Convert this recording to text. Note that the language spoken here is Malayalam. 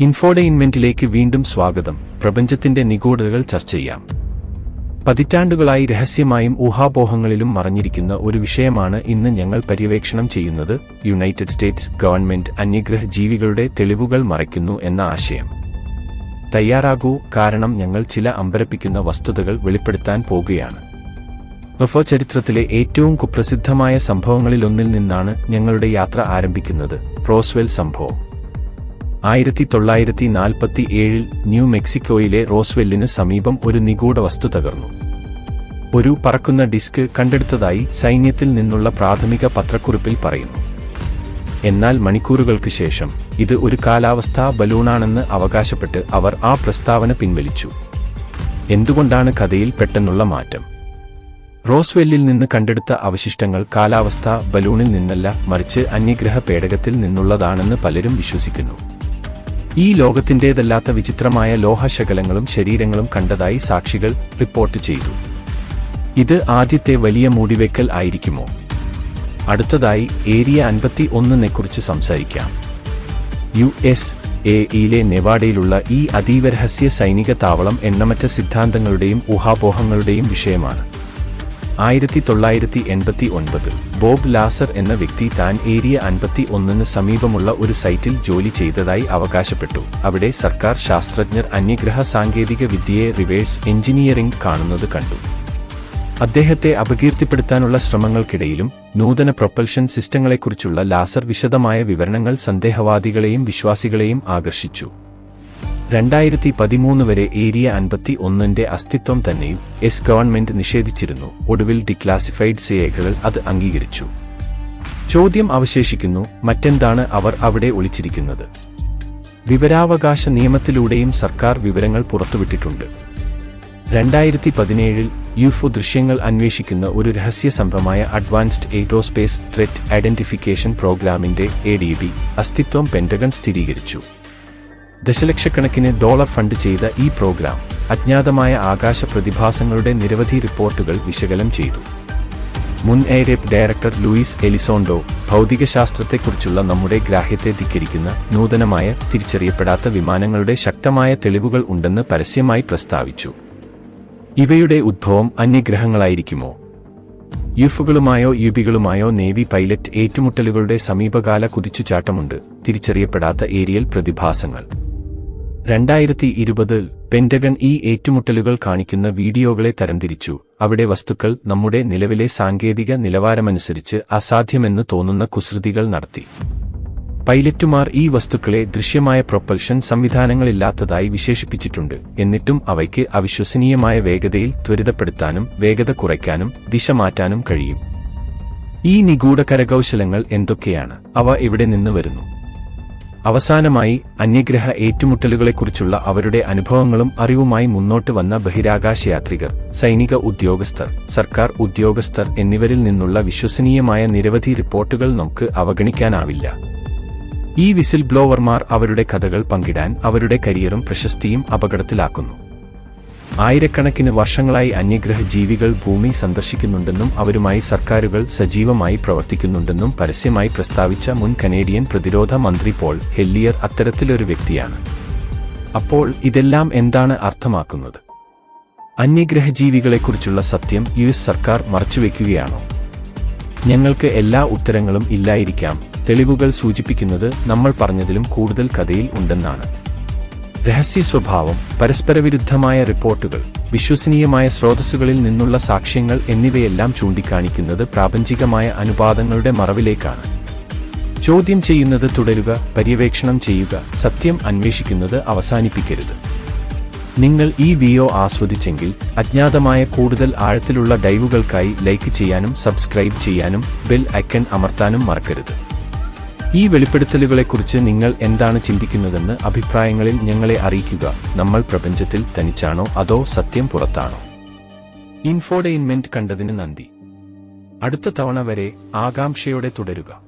ഇൻഫോഡെയിൻമെന്റിലേക്ക് വീണ്ടും സ്വാഗതം. പ്രപഞ്ചത്തിന്റെ നിഗൂഢതകൾ ചർച്ച ചെയ്യാം. പതിറ്റാണ്ടുകളായി രഹസ്യമായും ഊഹാപോഹങ്ങളിലും മറഞ്ഞിരിക്കുന്ന ഒരു വിഷയമാണ് ഇന്ന് ഞങ്ങൾ പര്യവേക്ഷണം ചെയ്യുന്നത് യുണൈറ്റഡ് സ്റ്റേറ്റ്സ് ഗവൺമെന്റ് അന്യഗ്രഹ ജീവികളുടെ തെളിവുകൾ മറയ്ക്കുന്നു എന്ന ആശയം. തയ്യാറാകൂ കാരണം ഞങ്ങൾ ചില അമ്പരപ്പിക്കുന്ന വസ്തുതകൾ വെളിപ്പെടുത്താൻ പോകുകയാണ്. വഫോ ചരിത്രത്തിലെ ഏറ്റവും കുപ്രസിദ്ധമായ സംഭവങ്ങളിലൊന്നിൽ നിന്നാണ് ഞങ്ങളുടെ യാത്ര ആരംഭിക്കുന്നത്. റോസ്വെൽ സംഭവം. ആയിരത്തി തൊള്ളായിരത്തി നാൽപ്പത്തി ഏഴിൽ ന്യൂ മെക്സിക്കോയിലെ റോസ്വെല്ലിന് സമീപം ഒരു നിഗൂഢ വസ്തു തകർന്നു. ഒരു പറക്കുന്ന ഡിസ്ക് കണ്ടെടുത്തതായി സൈന്യത്തിൽ നിന്നുള്ള പ്രാഥമിക പത്രക്കുറിപ്പിൽ പറയുന്നു. എന്നാൽ മണിക്കൂറുകൾക്ക് ശേഷം ഇത് ഒരു കാലാവസ്ഥാ ബലൂണാണെന്ന് അവകാശപ്പെട്ട് അവർ ആ പ്രസ്താവന പിൻവലിച്ചു. എന്തുകൊണ്ടാണ് കഥയിൽ പെട്ടെന്നുള്ള മാറ്റം? റോസ്വെല്ലിൽ നിന്ന് കണ്ടെടുത്ത അവശിഷ്ടങ്ങൾ കാലാവസ്ഥാ ബലൂണിൽ നിന്നല്ല മറിച്ച് അന്യഗ്രഹ പേടകത്തിൽ നിന്നുള്ളതാണെന്ന് പലരും വിശ്വസിക്കുന്നു. ഈ ലോകത്തിന്റേതല്ലാത്ത വിചിത്രമായ ലോഹശകലങ്ങളും ശരീരങ്ങളും കണ്ടതായി സാക്ഷികൾ റിപ്പോർട്ട് ചെയ്തു. ഇത് ആദ്യത്തെ വലിയ മൂടിവെക്കൽ ആയിരിക്കുമോ? അടുത്തതായി ഏരിയ അൻപത്തി ഒന്നിനെക്കുറിച്ച് സംസാരിക്കാം. യു എസ് എ ഇയിലെ നെവാഡയിലുള്ള ഈ അതീവരഹസ്യ സൈനിക താവളം എണ്ണമറ്റ സിദ്ധാന്തങ്ങളുടെയും ഊഹാപോഹങ്ങളുടെയും വിഷയമാണ്. ആയിരത്തി തൊള്ളായിരത്തി എൺപത്തി ഒൻപത് ബോബ് ലാസർ എന്ന വ്യക്തി താൻ ഏരിയ അൻപത്തി ഒന്നിന് സമീപമുള്ള ഒരു സൈറ്റിൽ ജോലി ചെയ്തതായി അവകാശപ്പെട്ടു. അവിടെ സർക്കാർ ശാസ്ത്രജ്ഞർ അന്യഗ്രഹ സാങ്കേതിക വിദ്യയെ റിവേഴ്സ് എഞ്ചിനീയറിംഗ് കാണുന്നത് കണ്ടു. അദ്ദേഹത്തെ അപകീർത്തിപ്പെടുത്താനുള്ള ശ്രമങ്ങൾക്കിടയിലും നൂതന പ്രൊപ്പൽഷൻ സിസ്റ്റങ്ങളെക്കുറിച്ചുള്ള ലാസർ വിശദമായ വിവരണങ്ങൾ സന്ദേഹവാദികളെയും വിശ്വാസികളെയും ആകർഷിച്ചു. രണ്ടായിരത്തി പതിമൂന്ന് വരെ ഏരിയ അൻപത്തി ഒന്നിന്റെ അസ്തിത്വം തന്നെയും എസ് ഗവൺമെന്റ് നിഷേധിച്ചിരുന്നു. ഒടുവിൽ ഡിക്ലാസിഫൈഡ് രേഖകൾ അത് അംഗീകരിച്ചു. ചോദ്യം അവശേഷിക്കുന്നു മറ്റെന്താണ് അവർ അവിടെ ഒളിച്ചിരിക്കുന്നത്? വിവരാവകാശ നിയമത്തിലൂടെയും സർക്കാർ വിവരങ്ങൾ പുറത്തുവിട്ടിട്ടുണ്ട്. രണ്ടായിരത്തി പതിനേഴിൽ യുഫോ ദൃശ്യങ്ങൾ അന്വേഷിക്കുന്ന ഒരു രഹസ്യ സംഭവമായ അഡ്വാൻസ്ഡ് എയ്റോസ്പേസ് ത്രെറ്റ് ഐഡന്റിഫിക്കേഷൻ പ്രോഗ്രാമിന്റെ എ അസ്തിത്വം പെന്റഗൺ സ്ഥിരീകരിച്ചു. ദശലക്ഷക്കണക്കിന് ഡോളർ ഫണ്ട് ചെയ്ത ഈ പ്രോഗ്രാം അജ്ഞാതമായ ആകാശ പ്രതിഭാസങ്ങളുടെ നിരവധി റിപ്പോർട്ടുകൾ വിശകലനം ചെയ്തു. മുൻ എയറേപ്പ് ഡയറക്ടർ ലൂയിസ് എലിസോണ്ടോ ഭൗതികശാസ്ത്രത്തെക്കുറിച്ചുള്ള നമ്മുടെ ഗ്രാഹ്യത്തെ ധിക്കരിക്കുന്ന നൂതനമായ തിരിച്ചറിയപ്പെടാത്ത വിമാനങ്ങളുടെ ശക്തമായ തെളിവുകൾ ഉണ്ടെന്ന് പരസ്യമായി പ്രസ്താവിച്ചു. ഇവയുടെ ഉദ്ഭവം അന്യഗ്രഹങ്ങളായിരിക്കുമോ? യുഫുകളുമായോ യുബികളുമായോ നേവി പൈലറ്റ് ഏറ്റുമുട്ടലുകളുടെ സമീപകാല കുതിച്ചുചാട്ടമുണ്ട് തിരിച്ചറിയപ്പെടാത്ത ഏരിയൽ പ്രതിഭാസങ്ങൾ. രണ്ടായിരത്തി ഇരുപതിൽ പെന്റഗൺ ഈ ഏറ്റുമുട്ടലുകൾ കാണിക്കുന്ന വീഡിയോകളെ തരംതിരിച്ചു. അവിടെ വസ്തുക്കൾ നമ്മുടെ നിലവിലെ സാങ്കേതിക നിലവാരമനുസരിച്ച് അസാധ്യമെന്ന് തോന്നുന്ന കുസൃതികൾ നടത്തി. പൈലറ്റുമാർ ഈ വസ്തുക്കളെ ദൃശ്യമായ പ്രൊപ്പൽഷൻ സംവിധാനങ്ങളില്ലാത്തതായി വിശേഷിപ്പിച്ചിട്ടുണ്ട്. എന്നിട്ടും അവയ്ക്ക് അവിശ്വസനീയമായ വേഗതയിൽ ത്വരിതപ്പെടുത്താനും വേഗത കുറയ്ക്കാനും ദിശ മാറ്റാനും കഴിയും. ഈ നിഗൂഢ കരകൗശലങ്ങൾ എന്തൊക്കെയാണ്? അവ എവിടെ നിന്ന് വരുന്നു? അവസാനമായി അന്യഗ്രഹ ഏറ്റുമുട്ടലുകളെക്കുറിച്ചുള്ള അവരുടെ അനുഭവങ്ങളും അറിവുമായി മുന്നോട്ട് വന്ന ബഹിരാകാശ യാത്രികർ സൈനിക ഉദ്യോഗസ്ഥർ സർക്കാർ ഉദ്യോഗസ്ഥർ എന്നിവരിൽ നിന്നുള്ള വിശ്വസനീയമായ നിരവധി റിപ്പോർട്ടുകൾ നമുക്ക് അവഗണിക്കാനാവില്ല. ഈ വിസിൽ ബ്ലോവർമാർ അവരുടെ കഥകൾ പങ്കിടാൻ അവരുടെ കരിയറും പ്രശസ്തിയും അപകടത്തിലാക്കുന്നു. ആയിരക്കണക്കിന് വർഷങ്ങളായി അന്യഗ്രഹ ജീവികൾ ഭൂമി സന്ദർശിക്കുന്നുണ്ടെന്നും അവരുമായി സർക്കാരുകൾ സജീവമായി പ്രവർത്തിക്കുന്നുണ്ടെന്നും പരസ്യമായി പ്രസ്താവിച്ച മുൻ കനേഡിയൻ പ്രതിരോധ മന്ത്രി പോൾ ഹെല്ലിയർ അത്തരത്തിലൊരു വ്യക്തിയാണ്. അപ്പോൾ ഇതെല്ലാം എന്താണ് അർത്ഥമാക്കുന്നത്? അന്യഗ്രഹ ജീവികളെക്കുറിച്ചുള്ള സത്യം യു എസ് സർക്കാർ മറച്ചുവെക്കുകയാണോ? ഞങ്ങൾക്ക് എല്ലാ ഉത്തരങ്ങളും ഇല്ലായിരിക്കാം. തെളിവുകൾ സൂചിപ്പിക്കുന്നത് നമ്മൾ പറഞ്ഞതിലും കൂടുതൽ കഥയിൽ ഉണ്ടെന്നാണ്. രഹസ്യ സ്വഭാവം പരസ്പരവിരുദ്ധമായ റിപ്പോർട്ടുകൾ വിശ്വസനീയമായ സ്രോതസ്സുകളിൽ നിന്നുള്ള സാക്ഷ്യങ്ങൾ എന്നിവയെല്ലാം ചൂണ്ടിക്കാണിക്കുന്നത് പ്രാപഞ്ചികമായ അനുപാതങ്ങളുടെ മറവിലേക്കാണ്. ചോദ്യം ചെയ്യുന്നത് തുടരുക പര്യവേക്ഷണം ചെയ്യുക സത്യം അന്വേഷിക്കുന്നത് അവസാനിപ്പിക്കരുത്. നിങ്ങൾ ഈ വീഡിയോ ആസ്വദിച്ചെങ്കിൽ അജ്ഞാതമായ കൂടുതൽ ആഴത്തിലുള്ള ഡൈവുകൾക്കായി ലൈക്ക് ചെയ്യാനും സബ്സ്ക്രൈബ് ചെയ്യാനും ബെൽ ഐക്കൺ അമർത്താനും മറക്കരുത്. ഈ വെളിപ്പെടുത്തലുകളെക്കുറിച്ച് നിങ്ങൾ എന്താണ് ചിന്തിക്കുന്നതെന്ന് അഭിപ്രായങ്ങളിൽ ഞങ്ങളെ അറിയിക്കുക. നമ്മൾ പ്രപഞ്ചത്തിൽ തനിച്ചാണോ അതോ സത്യം പുറത്താണോ? ഇൻഫോഡെയിൻമെന്റ് കണ്ടതിന് നന്ദി. അടുത്ത തവണ വരെ ആകാംക്ഷയോടെ തുടരുക.